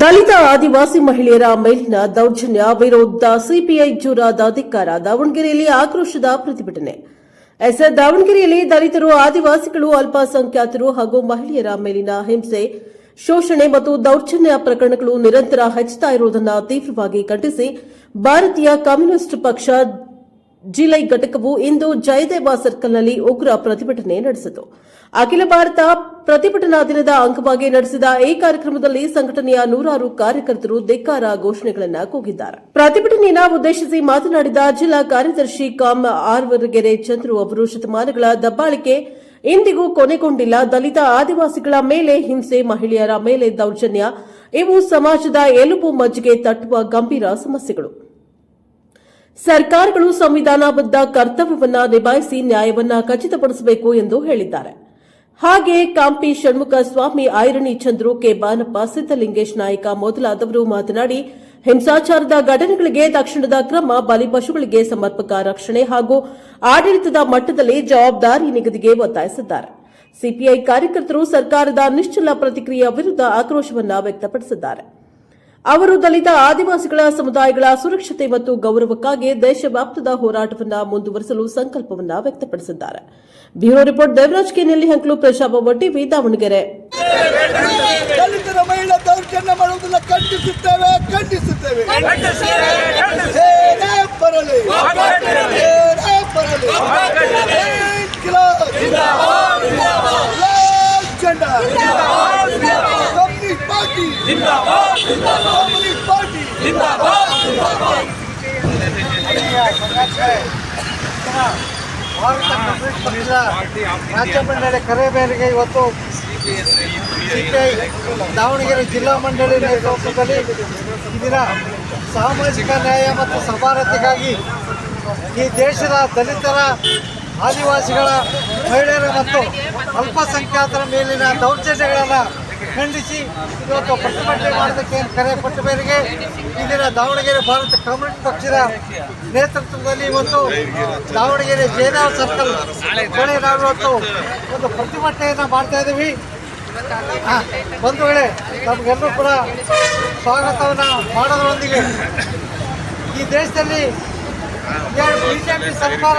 ದಲಿತ ಆದಿವಾಸಿ ಮಹಿಳೆಯರ ಮೇಲಿನ ದೌರ್ಜನ್ಯ ವಿರುದ್ಧ ಸಿಪಿಐ ಜೂರಾದ ಅಧಿಕಾರ ದಾವಣಗೆರೆಯಲ್ಲಿ ಆಕ್ರೋಶದ ಪ್ರತಿಭಟನೆ. ಎಸ್ಎ ದಾವಣಗೆರೆಯಲ್ಲಿ ದಲಿತರು, ಆದಿವಾಸಿಗಳು, ಅಲ್ಪಸಂಖ್ಯಾತರು ಹಾಗೂ ಮಹಿಳೆಯರ ಮೇಲಿನ ಹಿಂಸೆ, ಶೋಷಣೆ ಮತ್ತು ದೌರ್ಜನ್ಯ ಪ್ರಕರಣಗಳು ನಿರಂತರ ಹೆಚ್ಚುತ್ತಾ ಇರುವುದನ್ನು ತೀವ್ರವಾಗಿ ಖಂಡಿಸಿ ಭಾರತೀಯ ಕಮ್ಯುನಿಸ್ಟ್ ಪಕ್ಷ ಜಿಲ್ಲೈ ಘಟಕವು ಇಂದು ಜಯದೇವ ಸರ್ಕಲ್ನಲ್ಲಿ ಉಗ್ರ ಪ್ರತಿಭಟನೆ ನಡೆಸಿತು. ಅಖಿಲ ಭಾರತ ಪ್ರತಿಭಟನಾ ದಿನದ ಅಂಗವಾಗಿ ನಡೆಸಿದ ಈ ಕಾರ್ಯಕ್ರಮದಲ್ಲಿ ಸಂಘಟನೆಯ ನೂರಾರು ಕಾರ್ಯಕರ್ತರು ಧಿಕ್ಕಾರ ಘೋಷಣೆಗಳನ್ನು ಕೂಗಿದ್ದಾರೆ. ಪ್ರತಿಭಟನೆಯನ್ನು ಉದ್ದೇಶಿಸಿ ಮಾತನಾಡಿದ ಜಿಲ್ಲಾ ಕಾರ್ಯದರ್ಶಿ ಕಾಮ್ ಆರ್ವರಗೆರೆ ಚಂದ್ರು ಅವರು ಶತಮಾನಗಳ ದಬ್ಬಾಳಿಕೆ ಇಂದಿಗೂ ಕೊನೆಗೊಂಡಿಲ್ಲ. ದಲಿತ ಆದಿವಾಸಿಗಳ ಮೇಲೆ ಹಿಂಸೆ, ಮಹಿಳೆಯರ ಮೇಲೆ ದೌರ್ಜನ್ಯ, ಇವು ಸಮಾಜದ ಎಲುಬು ಮಜ್ಜಿಗೆ ತಟ್ಟುವ ಗಂಭೀರ ಸಮಸ್ಯೆಗಳು. ಸರ್ಕಾರಗಳು ಸಂವಿಧಾನಬದ್ಧ ಕರ್ತವ್ಯವನ್ನ ನಿಭಾಯಿಸಿ ನ್ಯಾಯವನ್ನ ಖಚಿತಪಡಿಸಬೇಕು ಎಂದು ಹೇಳಿದ್ದಾರೆ. ಹಾಗೆ ಕಾಂಪಿ ಷಣ್ಮುಖ ಸ್ವಾಮಿ ಐರಣಿ ಚಂದ್ರು ಕೆ ಬಾನಪ್ಪ, ಸಿದ್ದಲಿಂಗೇಶ್ ನಾಯಕ ಮೊದಲಾದವರು ಮಾತನಾಡಿ, ಹಿಂಸಾಚಾರದ ಘಟನೆಗಳಿಗೆ ತಕ್ಷಣದ ಕ್ರಮ ಬಲಿಪಶುಗಳಿಗೆ ಸಮರ್ಪಕ ರಕ್ಷಣೆ ಹಾಗೂ ಆಡಳಿತದ ಮಟ್ಟದಲ್ಲಿ ಜವಾಬ್ದಾರಿ ನಿಗದಿಗೆ ಒತ್ತಾಯಿಸಿದ್ದಾರೆ. ಸಿಪಿಐ ಕಾರ್ಯಕರ್ತರು ಸರ್ಕಾರದ ನಿಶ್ಚಲ ಪ್ರತಿಕ್ರಿಯೆ ವಿರುದ್ಧ ಆಕ್ರೋಶವನ್ನ ವ್ಯಕ್ತಪಡಿಸಿದ್ದಾರೆ. ಅವರು ದಲಿತ ಆದಿವಾಸಿಗಳ ಸಮುದಾಯಗಳ ಸುರಕ್ಷತೆ ಮತ್ತು ಗೌರವಕ್ಕಾಗಿ ದೇಶವ್ಯಾಪ್ತದ ಹೋರಾಟವನ್ನು ಮುಂದುವರಿಸಲು ಸಂಕಲ್ಪವನ್ನು ವ್ಯಕ್ತಪಡಿಸಿದ್ದಾರೆ. Bureau report Devaraj K. Nellihanklu Prajabhava TV Davanagere. ದಲಿತರ ಮಹಿಳಾ ದೌರ್ಜನ್ಯ ಮಾಡುವುದನ್ನು ಖಂಡಿಸುತ್ತೇವೆ. ಖಂಡಿಸುತ್ತೇವೆ ಏನೇ ಬರಲಿ ಏನೇ ಬರಲಿ ಇನ್ಕಿಲಾಬ್! ಲಾಲ್ ಜೆಂಡಾ! Communist party communist party Bharata communist ರಾಜ್ಯ ಮಂಡಳಿ ಕರೆ ಮೇರೆಗೆ ಇವತ್ತು ಸಿಪಿಐ ದಾವಣಗೆರೆ ಜಿಲ್ಲಾ ಮಂಡಳಿ ನೇತೃತ್ವದಲ್ಲಿ ಇಂದಿನ ದಿನ ಸಾಮಾಜಿಕ ನ್ಯಾಯ ಮತ್ತು ಸಮಾನತೆಗಾಗಿ ಈ ದೇಶದ ದಲಿತರ ಆದಿವಾಸಿಗಳ ಮಹಿಳೆಯರ ಮತ್ತು ಅಲ್ಪಸಂಖ್ಯಾತರ ಮೇಲಿನ ದೌರ್ಜನ್ಯಗಳನ್ನು ಖಂಡಿಸಿ. ಇವತ್ತು ಪ್ರತಿಭಟನೆ ಮಾಡೋದಕ್ಕೆ ಕರೆ ಕೊಟ್ಟ ಮೇರೆಗೆ ಈ ದಾವಣಗೆರೆ ಭಾರತ ಕಮ್ಯುನಿಸ್ಟ್ ಪಕ್ಷದ ನೇತೃತ್ವದಲ್ಲಿ ಇವತ್ತು ದಾವಣಗೆರೆ ಜಯದೇವ ಸರ್ಕಲ್ ಬಳಿ ನಾವು ಇವತ್ತು ಒಂದು ಪ್ರತಿಭಟನೆಯನ್ನು ಮಾಡ್ತಾ ಇದ್ದೀವಿ. ಬಂಧುಗಳೇ ನಮಗೆಲ್ಲರೂ ಕೂಡ ಸ್ವಾಗತವನ್ನು ಮಾಡೋದರೊಂದಿಗೆ ಈ ದೇಶದಲ್ಲಿ ಬಿ ಜೆ ಪಿ ಸರ್ಕಾರ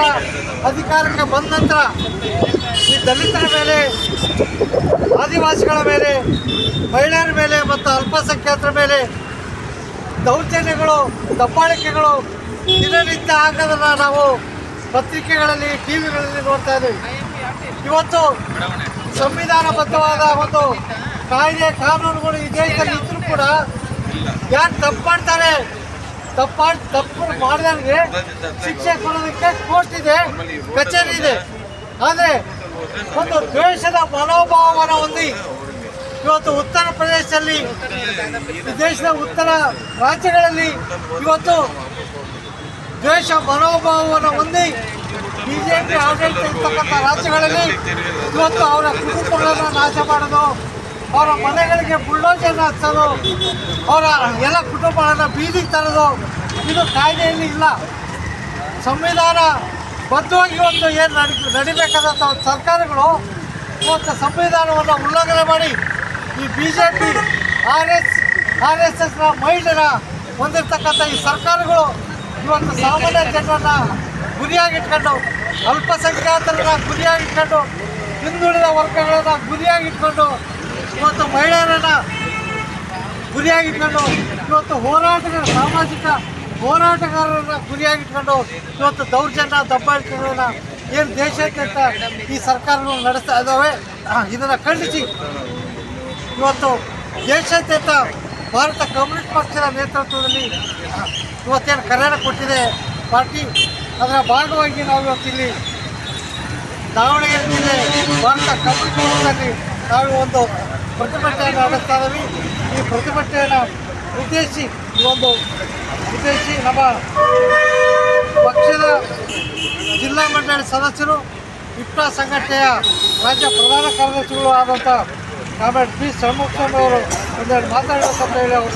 ಅಧಿಕಾರಕ್ಕೆ ಬಂದ ನಂತರ ಈ ದಲಿತರ ಮೇಲೆ ಆದಿವಾಸಿಗಳ ಮೇಲೆ, ಮಹಿಳೆಯರ ಮೇಲೆ ಮತ್ತು ಅಲ್ಪಸಂಖ್ಯಾತರ ಮೇಲೆ ದೌರ್ಜನ್ಯಗಳು, ದಬ್ಬಾಳಿಕೆಗಳು ದಿನನಿತ್ಯ ಆಗೋದನ್ನು ನಾವು ಪತ್ರಿಕೆಗಳಲ್ಲಿ ಟಿ ವಿಗಳಲ್ಲಿ ನೋಡ್ತಾ ಇದ್ದೀವಿ. ಇವತ್ತು ಸಂವಿಧಾನಬದ್ಧವಾದ ಒಂದು ಕಾಯ್ದೆ, ಕಾನೂನುಗಳು ಈ ದೇಶದಲ್ಲಿ ಕೂಡ ಯಾರು ತಪ್ಪು ಮಾಡ್ತಾರೆ, ತಪ್ಪು ತಪ್ಪು ಮಾಡಿದವ್ರಿಗೆ ಶಿಕ್ಷೆ ಕೊಡೋದಕ್ಕೆ ಕೋರ್ಟ್ ಇದೆ, ಕಚೇರಿ ಇದೆ. ಆದರೆ ಒಂದು ದ್ವೇಷದ ಮನೋಭಾವವನ್ನು ಹೊಂದಿ ಇವತ್ತು ಉತ್ತರ ಪ್ರದೇಶದಲ್ಲಿ, ದೇಶದ ಉತ್ತರ ರಾಜ್ಯಗಳಲ್ಲಿ ಇವತ್ತು ದ್ವೇಷ ಮನೋಭಾವವನ್ನು ಹೊಂದಿ ಬಿಜೆಪಿ ಆಡಳಿತ ಇರ್ತಕ್ಕಂಥ ರಾಜ್ಯಗಳಲ್ಲಿ ಇವತ್ತು ಅವರ ಕುಟುಂಬಗಳನ್ನು ನಾಶ ಮಾಡೋದು, ಅವರ ಮನೆಗಳಿಗೆ ಬುಲ್ಡೋಜರ್ ಹಚ್ಚೋದು, ಅವರ ಎಲ್ಲ ಕುಟುಂಬಗಳನ್ನು ಬೀದಿಗೆ ತರೋದು, ಇದು ಕಾಯ್ದೆಯಲ್ಲಿ ಇಲ್ಲ. ಸಂವಿಧಾನ ಬದ್ಧವಾಗಿ ಇವತ್ತು ಏನು ನಡಿ ನಡಿಬೇಕಾದಂಥ ಸರ್ಕಾರಗಳು ಇವತ್ತು ಸಂವಿಧಾನವನ್ನು ಉಲ್ಲಂಘನೆ ಮಾಡಿ ಈ B J P R S R S ಎಸ್ನ ಮಹಿಳೆಯರ ಹೊಂದಿರ್ತಕ್ಕಂಥ ಈ ಸರ್ಕಾರಗಳು ಇವತ್ತು ಸಾಮಾನ್ಯ ಜನರನ್ನು ಗುರಿಯಾಗಿಟ್ಕೊಂಡು ಅಲ್ಪಸಂಖ್ಯಾತರನ್ನ ಗುರಿಯಾಗಿಟ್ಕೊಂಡು ಹಿಂದುಳಿದ ವರ್ಗಗಳನ್ನು ಗುರಿಯಾಗಿಟ್ಕೊಂಡು ಇವತ್ತು ಮಹಿಳೆಯರನ್ನು ಗುರಿಯಾಗಿಟ್ಕೊಂಡು ಇವತ್ತು ಹೋರಾಟದ ಸಾಮಾಜಿಕ ಹೋರಾಟಗಾರರನ್ನ ಗುರಿಯಾಗಿಟ್ಕೊಂಡು ಇವತ್ತು ದೌರ್ಜನ್ಯ, ದಬ್ಬಾಳಿಕೆಗಳನ್ನ ಏನು ದೇಶಾದ್ಯಂತ ಈ ಸರ್ಕಾರಗಳು ನಡೆಸ್ತಾ ಇದ್ದಾವೆ ಇದನ್ನು ಖಂಡಿಸಿ. ಇವತ್ತು ದೇಶಾದ್ಯಂತ ಭಾರತ ಕಮ್ಯುನಿಸ್ಟ್ ಪಕ್ಷದ ನೇತೃತ್ವದಲ್ಲಿ ಇವತ್ತೇನು ಕರೆಯನ್ನು ಕೊಟ್ಟಿದೆ ಪಾರ್ಟಿ, ಅದರ ಭಾಗವಾಗಿ ನಾವು ಇವತ್ತಿಲ್ಲಿ ದಾವಣಗೆರೆ ಜಿಲ್ಲೆ ಭಾರತ ಕಮ್ಯುನಿಸ್ಟ್ ಪಕ್ಷದಲ್ಲಿ ನಾವು ಒಂದು ಪ್ರತಿಭಟನೆಯನ್ನು ನಡೆಸ್ತಾ ಇದ್ದೀವಿ. ಈ ಪ್ರತಿಭಟನೆಯನ್ನು ಉದ್ದೇಶಿಸಿ ಈ ಒಂದು ಉದ್ದೇಶಿಸಿ ನಮ್ಮ ಪಕ್ಷದ ಜಿಲ್ಲಾ ಮಂಡಳಿ ಸದಸ್ಯರು ಇಪ್ಟಾ ಸಂಘಟನೆಯ ರಾಜ್ಯ ಪ್ರಧಾನ ಕಾರ್ಯದರ್ಶಿಗಳು ಆದಂಥ ಕಾಮ್ರೇಡ್ ಪಿ. ಷಣ್ಮುಖಸ್ವಾಮಿ ಅವರು ಒಂದೆರಡು ಮಾತಾಡಬೇಕಂತ ಹೇಳಿ ಅವರು